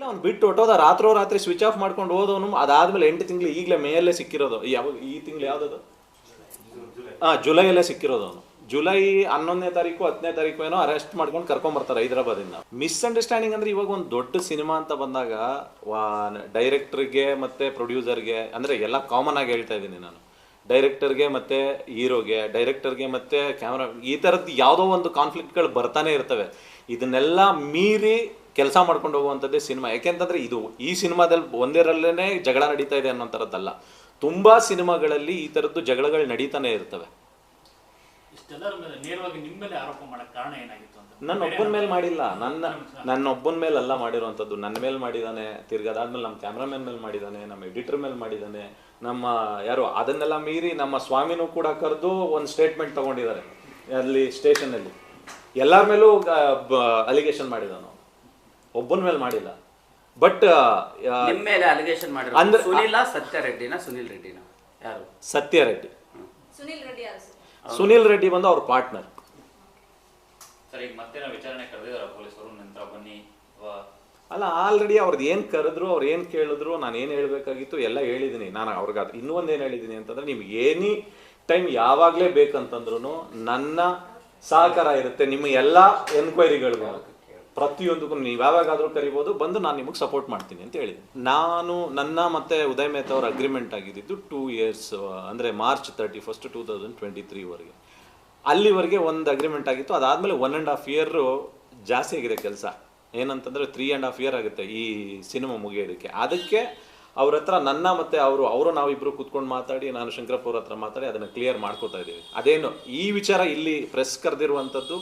ಇಲ್ಲ, ಅವ್ನು ಬಿಟ್ಟು ಹೊಟ್ಟೋದ ರಾತ್ರೋ ರಾತ್ರಿ ಸ್ವಿಚ್ ಆಫ್ ಮಾಡ್ಕೊಂಡು ಹೋದವನು, ಅದಾದ್ಮೇಲೆ ಎಂಟು ತಿಂಗಳು ಈಗಲೇ ಮೇಯಲ್ಲೇ ಸಿಕ್ಕಿರೋದು. ಯಾವ, ಈ ತಿಂಗಳು ಯಾವ್ದದು? ಹಾಂ ಜುಲೈಯಲ್ಲೇ ಸಿಕ್ಕಿರೋದು ಅವನು. ಜುಲೈ ಹನ್ನೊಂದನೇ ತಾರೀಕು, ಹತ್ತನೇ ತಾರೀಕು ಏನೋ ಅರೆಸ್ಟ್ ಮಾಡ್ಕೊಂಡು ಕರ್ಕೊಂಬರ್ತಾರೆ ಹೈದರಾಬಾದಿಂದ. ಮಿಸ್ಅಂಡರ್ಸ್ಟ್ಯಾಂಡಿಂಗ್ ಅಂದ್ರೆ ಇವಾಗ ಒಂದು ದೊಡ್ಡ ಸಿನಿಮಾ ಅಂತ ಬಂದಾಗ ಡೈರೆಕ್ಟರ್ಗೆ ಮತ್ತೆ ಪ್ರೊಡ್ಯೂಸರ್ಗೆ ಅಂದ್ರೆ ಎಲ್ಲ ಕಾಮನ್ ಆಗಿ ಹೇಳ್ತಾ ಇದ್ದೀನಿ ನಾನು. ಡೈರೆಕ್ಟರ್ಗೆ ಮತ್ತೆ ಹೀರೋಗೆ ಡೈರೆಕ್ಟರ್ಗೆ ಮತ್ತೆ ಕ್ಯಾಮ್ರಾ ಈ ಥರದ್ದು ಯಾವುದೋ ಒಂದು ಕಾನ್ಫ್ಲಿಕ್ಟ್ಗಳು ಬರ್ತಾನೆ ಇರ್ತವೆ. ಇದನ್ನೆಲ್ಲ ಮೀರಿ ಕೆಲಸ ಮಾಡ್ಕೊಂಡು ಹೋಗುವಂಥದ್ದೇ ಸಿನಿಮಾ. ಯಾಕೆಂತಂದ್ರೆ ಇದು ಈ ಸಿನಿಮಾದಲ್ಲಿ ಒಂದೇರಲ್ಲೇ ಜಗಳ ನಡೀತಾ ಇದೆ ಅನ್ನೋ ಥರದ್ದಲ್ಲ ತುಂಬ ಸಿನಿಮಾಗಳಲ್ಲಿ ಈ ಥರದ್ದು ಜಗಳಗಳು ನಡೀತಾನೆ ಇರ್ತವೆ. ನನ್ನ ಒಬ್ಬನ ಮೇಲೆ ಮಾಡಿಲ್ಲ. ನನ್ನ ನನ್ನ ಒಬ್ಬನ ಮೇಲೆ ಅಲ್ಲ ಮಾಡಿರುವಂಥದ್ದು. ನನ್ನ ಮೇಲೆ ಮಾಡಿದಾನೆ ತಿರ್ಗದಾದ್ಮೇಲೆ ನಮ್ಮ ಕ್ಯಾಮ್ರಾಮನ್ ಮೇಲೆ ಮಾಡಿದಾನೆ ನಮ್ಮ ಎಡಿಟರ್ ಮೇಲೆ ಮಾಡಿದಾನೆ ನಮ್ಮ ಯಾರು ಅದನ್ನೆಲ್ಲ ಮೀರಿ ನಮ್ಮ ಸ್ವಾಮಿನೂ ಕೂಡ ಕರೆದು ಒಂದು ಸ್ಟೇಟ್ಮೆಂಟ್ ತಗೊಂಡಿದ್ದಾರೆ ಅಲ್ಲಿ ಸ್ಟೇಷನಲ್ಲಿ ಎಲ್ಲರ ಮೇಲೂ ಅಲಿಗೇಷನ್ ಮಾಡಿದಾನು ಒಬ್ಬನ ಮೇಲೆ ಮಾಡಿಲ್ಲ. ಬಟ್ ನಿಮ್ಮ ಮೇಲೆ ಅಲಿಗೇಷನ್ ಮಾಡಿರೋ ಅಂದ್ರೆ- ಸುನಿಲ ಸತ್ಯ ರೆಡ್ಡಿನ ಸುನಿಲ್ ರೆಡ್ಡಿನ? ಯಾರು? ಸತ್ಯ ರೆಡ್ಡಿ ಸುನಿಲ್ ರೆಡ್ಡಿ ಯಾರು ಸುನಿಲ್ ರೆಡ್ಡಿ ಬಂದು ಅವ್ರ ಪಾರ್ಟ್ನರ್. ಸರಿ ಈಗ ಮತ್ತೆ ವಿಚಾರಣೆ ಕರೆದಿದ್ದಾರೆ ಪೊಲೀಸರು ನಂತರ ಬನ್ನಿ ಅಲ್ಲ ಆಲ್ರೆಡಿ ಅವ್ರದ್ದು ಏನು ಕರೆದ್ರು ಅವ್ರು ಏನು ಕೇಳಿದ್ರು ನಾನು ಏನು ಹೇಳಬೇಕಾಗಿತ್ತು ಎಲ್ಲ ಹೇಳಿದ್ದೀನಿ ನಾನು ಅವ್ರಿಗೆ ಅದು ಇನ್ನೂ ಒಂದು ಏನು ಹೇಳಿದ್ದೀನಿ ಅಂತಂದ್ರೆ ನಿಮ್ಗೆ ಏನಿ ಟೈಮ್ ಯಾವಾಗಲೇ ಬೇಕಂತಂದ್ರೂ ನನ್ನ ಸಹಕಾರ ಇರುತ್ತೆ ನಿಮ್ಮ ಎಲ್ಲ ಎನ್ಕ್ವೈರಿಗಳಿಗೂ ಪ್ರತಿಯೊಂದಕ್ಕೂ ನೀವು ಯಾವಾಗಾದರೂ ಕರಿಬೋದು, ಬಂದು ನಾನು ನಿಮಗೆ ಸಪೋರ್ಟ್ ಮಾಡ್ತೀನಿ ಅಂತ ಹೇಳಿದೆ. ನಾನು ನನ್ನ ಮತ್ತೆ ಉದಯ್ ಮೆಹ್ತಾ ಅವ್ರ ಅಗ್ರಿಮೆಂಟ್ ಆಗಿದ್ದು ಟೂ ಇಯರ್ಸ್ ಅಂದರೆ March thirty first two thousand twenty ತ್ರೀವರೆಗೆ ಅಲ್ಲಿವರೆಗೆ ಒಂದು ಅಗ್ರಿಮೆಂಟ್ ಆಗಿತ್ತು. ಅದಾದಮೇಲೆ ಒನ್ ಆ್ಯಂಡ್ ಹಾಫ್ ಇಯರು ಜಾಸ್ತಿ ಆಗಿದೆ ಕೆಲಸ. ಏನಂತಂದರೆ ತ್ರೀ ಆ್ಯಂಡ್ ಹಾಫ್ ಇಯರ್ ಆಗುತ್ತೆ ಈ ಸಿನಿಮಾ ಮುಗಿಯೋದಕ್ಕೆ. ಅದಕ್ಕೆ ಅವ್ರ ಹತ್ರ ನನ್ನ ಮತ್ತೆ ಅವರು ಅವರು ನಾವಿಬ್ಬರು ಕೂತ್ಕೊಂಡು ಮಾತಾಡಿ, ನಾನು ಶಂಕರಪ್ಪ ಅವ್ರ ಹತ್ರ ಮಾತಾಡಿ ಅದನ್ನು ಕ್ಲಿಯರ್ ಮಾಡ್ಕೋತಾ ಇದ್ದೀವಿ. ಅದೇನು, ಈ ವಿಚಾರ ಇಲ್ಲಿ ಪ್ರೆಸ್ ಕರೆದಿರುವಂಥದ್ದು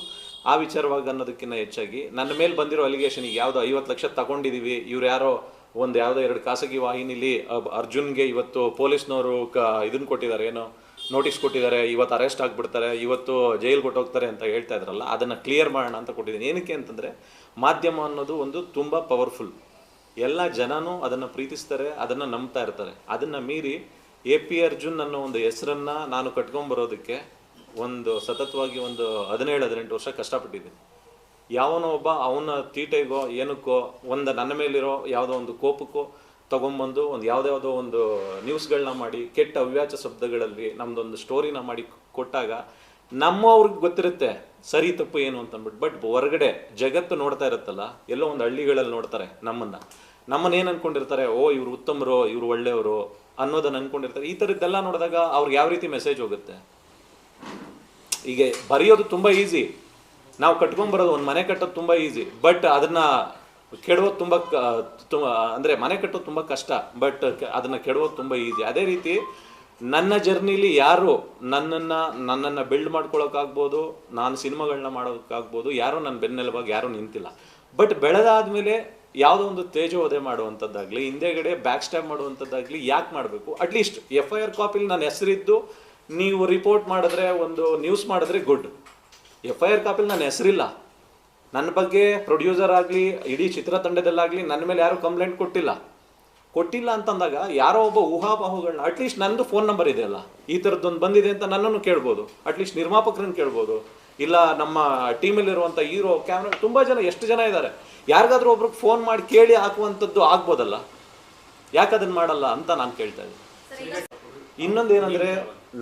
ಆ ವಿಚಾರವಾಗಿ ಅನ್ನೋದಕ್ಕಿಂತ ಹೆಚ್ಚಾಗಿ ನನ್ನ ಮೇಲೆ ಬಂದಿರೋ ಅಲಿಗೇಷನ್ ಈಗ ಯಾವುದೋ ಐವತ್ತು ಲಕ್ಷ ತಗೊಂಡಿದ್ದೀವಿ ಇವ್ರು ಯಾರೋ ಒಂದು ಯಾವುದೋ ಎರಡು ಖಾಸಗಿ ವಾಹಿನಿಲಿ ಅರ್ಜುನ್ಗೆ ಇವತ್ತು ಪೊಲೀಸ್ನವರು ಕ ಇದನ್ನ ಕೊಟ್ಟಿದ್ದಾರೆ, ಏನೋ ನೋಟಿಸ್ ಕೊಟ್ಟಿದ್ದಾರೆ, ಇವತ್ತು ಅರೆಸ್ಟ್ ಆಗಿಬಿಡ್ತಾರೆ, ಇವತ್ತು ಜೈಲ್ ಕೊಟ್ಟೋಗ್ತಾರೆ ಅಂತ ಹೇಳ್ತಾ ಇದ್ರಲ್ಲ, ಅದನ್ನು ಕ್ಲಿಯರ್ ಮಾಡೋಣ ಅಂತ ಕೊಟ್ಟಿದ್ದೀನಿ. ಏನಕ್ಕೆ ಅಂತಂದರೆ ಮಾಧ್ಯಮ ಅನ್ನೋದು ಒಂದು ತುಂಬ ಪವರ್ಫುಲ್ ಎಲ್ಲ ಜನನೂ ಅದನ್ನು ಪ್ರೀತಿಸ್ತಾರೆ, ಅದನ್ನು ನಂಬ್ತಾ ಇರ್ತಾರೆ. ಅದನ್ನು ಮೀರಿ ಎ ಪಿ ಅರ್ಜುನ್ ಅನ್ನೋ ಒಂದು ಹೆಸರನ್ನು ನಾನು ಕಟ್ಕೊಂಬರೋದಕ್ಕೆ ಒಂದು ಸತತವಾಗಿ ಒಂದು ಹದಿನೇಳು, ಹದಿನೆಂಟು ವರ್ಷ ಕಷ್ಟಪಟ್ಟಿದ್ದೀನಿ. ಯಾವನೋ ಒಬ್ಬ ಅವನ ತೀಟೆಗೋ, ಏನಕ್ಕೋ, ಒಂದು ನನ್ನ ಮೇಲಿರೋ ಯಾವುದೋ ಒಂದು ಕೋಪಕ್ಕೋ ತೊಗೊಂಬಂದು ಒಂದು ಯಾವುದ್ಯಾವುದೋ ಒಂದು ನ್ಯೂಸ್ಗಳನ್ನ ಮಾಡಿ, ಕೆಟ್ಟ ಅವ್ಯಾಚ ಶಬ್ದಗಳಲ್ಲಿ ನಮ್ದೊಂದು ಸ್ಟೋರಿನ ಮಾಡಿ ಕೊಟ್ಟಾಗ ನಮ್ಮವ್ರಿಗೆ ಗೊತ್ತಿರುತ್ತೆ ಸರಿ ತಪ್ಪು ಏನು ಅಂತಂದ್ಬಿಟ್ಟು. ಬಟ್ ಹೊರಗಡೆ ಜಗತ್ತು ನೋಡ್ತಾ ಇರುತ್ತಲ್ಲ, ಎಲ್ಲೋ ಒಂದು ಹಳ್ಳಿಗಳಲ್ಲಿ ನೋಡ್ತಾರೆ ನಮ್ಮನ್ನ. ನಮ್ಮನ್ನ ಏನು ಅನ್ಕೊಂಡಿರ್ತಾರೆ, ಓ ಇವ್ರು ಉತ್ತಮರು, ಇವ್ರು ಒಳ್ಳೆಯವರು ಅನ್ನೋದನ್ನ ಅನ್ಕೊಂಡಿರ್ತಾರೆ. ಈ ಥರದ್ದೆಲ್ಲ ನೋಡಿದಾಗ ಅವ್ರಿಗೆ ಯಾವ ರೀತಿ ಮೆಸೇಜ್ ಹೋಗುತ್ತೆ? ಈಗ ಬರೆಯೋದು ತುಂಬ ಈಸಿ ನಾವು ಕಟ್ಕೊಂಬರೋದು ಒಂದು ಮನೆ ಕಟ್ಟೋದು ತುಂಬ ಈಸಿ ಬಟ್ ಅದನ್ನ ಕೆಡೋದು ತುಂಬ ತುಂಬ, ಅಂದರೆ ಮನೆ ಕಟ್ಟೋದು ತುಂಬ ಕಷ್ಟ. ಬಟ್ ಅದನ್ನ ಕೆಡೋದು ತುಂಬ ಈಸಿ ಅದೇ ರೀತಿ ನನ್ನ ಜರ್ನಿಲಿ ಯಾರು ನನ್ನನ್ನು ನನ್ನನ್ನು ಬಿಲ್ಡ್ ಮಾಡ್ಕೊಳ್ಳೋಕ್ಕಾಗ್ಬೋದು ನಾನು ಸಿನಿಮಾಗಳನ್ನ ಮಾಡೋದಕ್ಕಾಗ್ಬೋದು ಯಾರೂ ನನ್ನ ಬೆನ್ನೆಲುಬಾಗಿ, ಯಾರೂ ನಿಂತಿಲ್ಲ. ಬಟ್ ಬೆಳೆದಾದ್ಮೇಲೆ ಯಾವುದೋ ಒಂದು ತೇಜೋವಧೆ ಮಾಡುವಂಥದ್ದಾಗಲಿ, ಹಿಂದೆಗಡೆ ಬ್ಯಾಕ್ ಸ್ಟ್ಯಾಪ್ ಮಾಡುವಂಥದ್ದಾಗಲಿ ಯಾಕೆ ಮಾಡಬೇಕು? At least F I R ಕಾಪಿಲಿ ನನ್ನ ಹೆಸರಿದ್ದು ನೀವು ರಿಪೋರ್ಟ್ ಮಾಡಿದ್ರೆ ಒಂದು ನ್ಯೂಸ್ ಮಾಡಿದ್ರೆ ಗುಡ್ ಎಫ್ ಐ ಆರ್ ಕಾಪಿಲಿ ನನ್ನ ಹೆಸರಿಲ್ಲ. ನನ್ನ ಬಗ್ಗೆ ಪ್ರೊಡ್ಯೂಸರ್ ಆಗಲಿ ಇಡೀ ಚಿತ್ರತಂಡದಲ್ಲಾಗಲಿ ನನ್ನ ಮೇಲೆ ಯಾರೂ ಕಂಪ್ಲೇಂಟ್ ಕೊಟ್ಟಿಲ್ಲ. ಕೊಟ್ಟಿಲ್ಲ ಅಂತಂದಾಗ ಯಾರೋ ಒಬ್ಬ ಊಹಾಬಾಹುಗಳನ್ನ ಅಟ್ಲೀಸ್ಟ್ ನಂದು ಫೋನ್ ನಂಬರ್ ಇದೆಯಲ್ಲ ಈ ಥರದ್ದೊಂದು ಬಂದಿದೆ ಅಂತ ನನ್ನನ್ನು ಕೇಳ್ಬೋದು. ಅಟ್ಲೀಸ್ಟ್ ನಿರ್ಮಾಪಕರನ್ನು ಕೇಳ್ಬೋದು. ಇಲ್ಲ ನಮ್ಮ ಟೀಮಲ್ಲಿರುವಂಥ ಹೀರೋ ಕ್ಯಾಮ್ರಾ ತುಂಬ ಜನ ಎಷ್ಟು ಜನ ಇದ್ದಾರೆ? ಯಾರಿಗಾದ್ರೂ ಒಬ್ರಿಗೆ ಫೋನ್ ಮಾಡಿ ಕೇಳಿ ಹಾಕುವಂಥದ್ದು ಆಗ್ಬೋದಲ್ಲ? ಯಾಕೆ ಅದನ್ನು ಮಾಡಲ್ಲ ಅಂತ ನಾನು ಕೇಳ್ತಾ ಇದ್ದೀನಿ. ಇನ್ನೊಂದು ಏನಂದ್ರೆ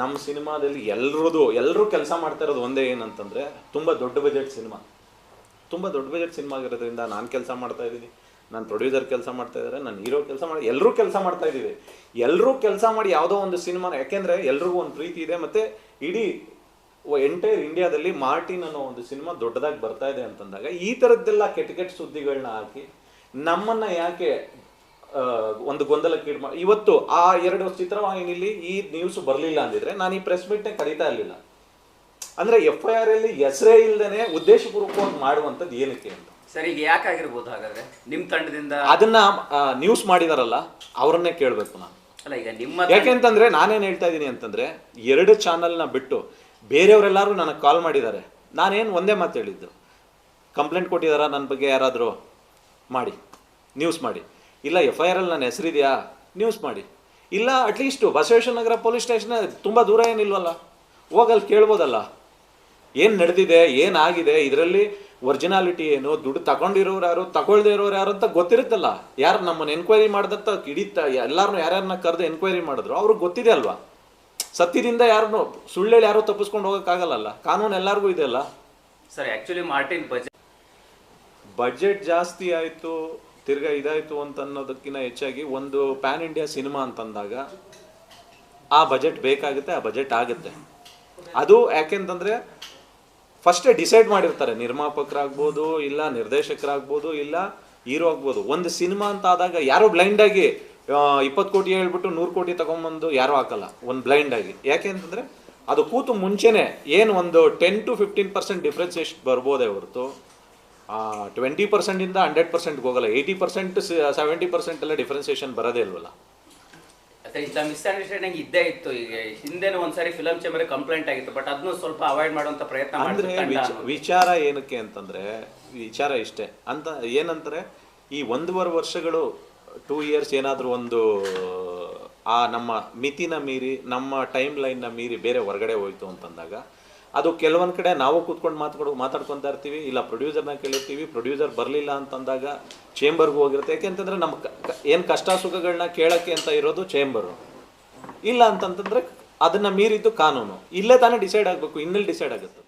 ನಮ್ಮ ಸಿನಿಮಾದಲ್ಲಿ ಎಲ್ಲರದು ಎಲ್ಲರೂ ಕೆಲಸ ಮಾಡ್ತಾ ಇರೋದು ಒಂದೇ ಏನಂತಂದರೆ ತುಂಬ ದೊಡ್ಡ ಬಜೆಟ್ ಸಿನಿಮಾ. ತುಂಬ ದೊಡ್ಡ ಬಜೆಟ್ ಸಿನಿಮಾ ಆಗಿರೋದ್ರಿಂದ ನಾನು ಕೆಲಸ ಮಾಡ್ತಾ ಇದ್ದೀನಿ, ನಾನು ಪ್ರೊಡ್ಯೂಸರ್ ಕೆಲಸ ಮಾಡ್ತಾ ಇದ್ದಾರೆ ನಾನು ಹೀರೋ ಕೆಲಸ ಮಾಡಿ ಎಲ್ಲರೂ ಕೆಲಸ ಮಾಡ್ತಾ ಇದ್ದೀವಿ. ಎಲ್ಲರೂ ಕೆಲಸ ಮಾಡಿ ಯಾವುದೋ ಒಂದು ಸಿನಿಮಾನ ಯಾಕೆಂದರೆ ಎಲ್ರಿಗೂ ಒಂದು ಪ್ರೀತಿ ಇದೆ, ಮತ್ತು ಇಡೀ ಎಂಟೈರ್ ಇಂಡಿಯಾದಲ್ಲಿ ಮಾರ್ಟಿನ್ ಅನ್ನೋ ಒಂದು ಸಿನಿಮಾ ದೊಡ್ಡದಾಗಿ ಬರ್ತಾ ಇದೆ ಅಂತಂದಾಗ ಈ ಥರದ್ದೆಲ್ಲ ಕೆಟ್ಟ ಕೆಟ್ಟ ಸುದ್ದಿಗಳನ್ನ ಹಾಕಿ ನಮ್ಮನ್ನು ಯಾಕೆ ಒಂದು ಗೊಂದಲಕ್ಕೆ ಇಡ್ ಮಾಡಿ ಇವತ್ತು ಆ ಎರಡು ಚಿತ್ರವಾಹಿನಿಲಿ ಈ ನ್ಯೂಸ್ ಬರಲಿಲ್ಲ ಅಂದಿದ್ರೆ ನಾನು ಈ ಪ್ರೆಸ್ ಮೀಟ್ನೇ ಕರೀತಾ ಇರಲಿಲ್ಲ. ಅಂದ್ರೆ ಎಫ್ ಐ ಆರ್ ಅಲ್ಲಿ ಹೆಸರೇ ಇಲ್ದೇನೆ ಉದ್ದೇಶಪೂರ್ವಕವಾಗಿ ಮಾಡುವಂಥದ್ದು ಏನಕ್ಕೆ ಅಂತ. ಸರ್ ಈಗ ಯಾಕಾಗಿರ್ಬೋದು ಹಾಗಾದ್ರೆ? ನಿಮ್ಮ ತಂಡದಿಂದ ಅದನ್ನ ನ್ಯೂಸ್ ಮಾಡಿದಾರಲ್ಲ ಅವರನ್ನೇ ಕೇಳಬೇಕು ನಾನು. ಅಲ್ಲ ಈಗ ನಿಮ್ಮ ಯಾಕೆಂತಂದ್ರೆ ನಾನೇನು ಹೇಳ್ತಾ ಇದ್ದೀನಿ ಅಂತಂದ್ರೆ ಎರಡು ಚಾನಲ್ನ ಬಿಟ್ಟು ಬೇರೆಯವರೆಲ್ಲರೂ ನನಗೆ ಕಾಲ್ ಮಾಡಿದ್ದಾರೆ. ನಾನೇನು ಒಂದೇ ಮಾತು ಹೇಳಿದ್ದು. ಕಂಪ್ಲೇಂಟ್ ಕೊಟ್ಟಿದಾರ? ನನ್ನ ಬಗ್ಗೆ ಯಾರಾದರೂ ಮಾಡಿ ನ್ಯೂಸ್ ಮಾಡಿ. ಇಲ್ಲ ಎಫ್ ಐ ಆರ್ ಅಲ್ಲಿ ನನ್ನ ಹೆಸರಿದೆಯಾ? ನ್ಯೂಸ್ ಮಾಡಿ. ಇಲ್ಲ at least Basaveshwara Nagara police station ತುಂಬ ದೂರ ಏನಿಲ್ವಲ್ಲ ಹೋಗಲ್ಲಿ ಕೇಳ್ಬೋದಲ್ಲ. ಏನು ನಡೆದಿದೆ ಏನಾಗಿದೆ ಇದರಲ್ಲಿ ಒರಿಜಿನಾಲಿಟಿ ಏನು ದುಡ್ಡು ತಗೊಂಡಿರೋರು ಯಾರು ತಗೊಳ್ದೇ ಇರೋರು ಯಾರು ಅಂತ ಗೊತ್ತಿರುತ್ತಲ್ಲ. ಯಾರು ನಮ್ಮನ್ನು ಎನ್ಕ್ವೈರಿ ಮಾಡಿದಂತ ಹಿಡಿತ ಎಲ್ಲಾರನ್ನೂ ಯಾರ್ಯಾರನ್ನ ಕರೆದು ಎನ್ಕ್ವೈರಿ ಮಾಡಿದ್ರು ಅವ್ರಿಗೆ ಗೊತ್ತಿದೆ ಅಲ್ವಾ? ಸತ್ಯದಿಂದ ಯಾರನ್ನು ಸುಳ್ಳೇಳಿ ಯಾರು ತಪ್ಪಿಸ್ಕೊಂಡು ಹೋಗೋಕ್ಕಾಗಲ್ಲ ಕಾನೂನು ಎಲ್ಲರಿಗೂ ಇದೆಯಲ್ಲ sir actually Martin budget budget ಜಾಸ್ತಿ ಆಯಿತು. ತಿರ್ಗಾ ಇದಾಯಿತು ಅಂತ ಅನ್ನೋದಕ್ಕಿಂತ ಹೆಚ್ಚಾಗಿ ಒಂದು ಪ್ಯಾನ್ ಇಂಡಿಯಾ ಸಿನಿಮಾ ಅಂತಂದಾಗ ಆ ಬಜೆಟ್ ಬೇಕಾಗುತ್ತೆ, ಆ ಬಜೆಟ್ ಆಗುತ್ತೆ. ಅದು ಯಾಕೆಂತಂದರೆ ಫಸ್ಟೇ ಡಿಸೈಡ್ ಮಾಡಿರ್ತಾರೆ, ನಿರ್ಮಾಪಕರಾಗ್ಬೋದು ಇಲ್ಲ ನಿರ್ದೇಶಕರಾಗ್ಬೋದು ಇಲ್ಲ ಹೀರೋ ಆಗ್ಬೋದು. ಒಂದು ಸಿನಿಮಾ ಅಂತ ಆದಾಗ ಯಾರು ಬ್ಲೈಂಡಾಗಿ ಇಪ್ಪತ್ತು ಕೋಟಿ ಹೇಳ್ಬಿಟ್ಟು ನೂರು ಕೋಟಿ ತಗೊಂಬಂದು ಯಾರೂ ಹಾಕಲ್ಲ, ಒಂದು ಬ್ಲೈಂಡ್ ಆಗಿ. ಯಾಕೆ ಅಂತಂದರೆ ಅದು ಕೂತು ಮುಂಚೆನೆ ಏನು ಒಂದು ten to fifteen percent difference ಎಷ್ಟು ಬರ್ಬೋದೇ ಹೊರತು ಟ್ವೆಂಟಿ ಪರ್ಸೆಂಟಿಂದ ಹಂಡ್ರೆಡ್ ಪರ್ಸೆಂಟ್ಗೆ ಹೋಗಲ್ಲ. ಏಯ್ಟಿ ಪರ್ಸೆಂಟ್ ಸೆವೆಂಟಿ ಪರ್ಸೆಂಟ್ ಎಲ್ಲ ಡಿಫ್ರೆನ್ಸಿಯೇಷನ್ ಬರೋದೇ ಇಲ್ವಲ್ಲ? ಮಿಸ್ಅಂಡರ್ಸ್ಟ್ಯಾಂಡಿಂಗ್ ಇದ್ದೇ ಇತ್ತು. ಈಗ ಹಿಂದೆನೂ ಒಂದ್ಸಾರಿ ಫಿಲಂ ಚೇಂಬರ್ ಕಂಪ್ಲೇಂಟ್ ಆಗಿತ್ತು. ಬಟ್ ಅದನ್ನು ಸ್ವಲ್ಪ ಅವಾಯ್ಡ್ ಮಾಡುವಂತ ಪ್ರಯತ್ನ ಅಂದ್ರೆ. ವಿಚಾರ ಏನಕ್ಕೆ ಅಂತಂದ್ರೆ ವಿಚಾರ ಇಷ್ಟೇ. ಅಂತ ಏನಂತಾರೆ ಈ ಒಂದೂವರೆ ವರ್ಷಗಳು ಟೂ ಇಯರ್ಸ್ ಏನಾದರೂ ಒಂದು ಆ ನಮ್ಮ ಮಿತಿನ ಮೀರಿ ನಮ್ಮ ಟೈಮ್ ಲೈನ್ನ ಮೀರಿ ಬೇರೆ ಹೊರಗಡೆ ಹೋಯ್ತು ಅಂತಂದಾಗ ಅದು ಕೆಲವೊಂದು ಕಡೆ ನಾವು ಕೂತ್ಕೊಂಡು ಮಾತಾಡೋ ಮಾತಾಡ್ಕೊತಾ ಇರ್ತೀವಿ, ಇಲ್ಲ ಪ್ರೊಡ್ಯೂಸರ್ನ ಕೇಳಿರ್ತೀವಿ ಪ್ರೊಡ್ಯೂಸರ್ ಬರಲಿಲ್ಲ ಅಂತಂದಾಗ ಚೇಂಬರ್ಗೂ ಹೋಗಿರುತ್ತೆ. ಯಾಕೆಂತಂದ್ರೆ ನಮ್ಮ ಏನು ಕಷ್ಟ ಸುಖಗಳನ್ನ ಕೇಳೋಕ್ಕೆ ಅಂತ ಇರೋದು ಚೇಂಬರು ಇಲ್ಲ ಅಂತಂತಂದ್ರೆ ಅದನ್ನು ಮೀರಿದ್ದು ಕಾನೂನು. ಇಲ್ಲೇ ತಾನೇ ಡಿಸೈಡ್ ಆಗಬೇಕು ಇನ್ನಲ್ಲಿ ಡಿಸೈಡ್ ಆಗುತ್ತೆ.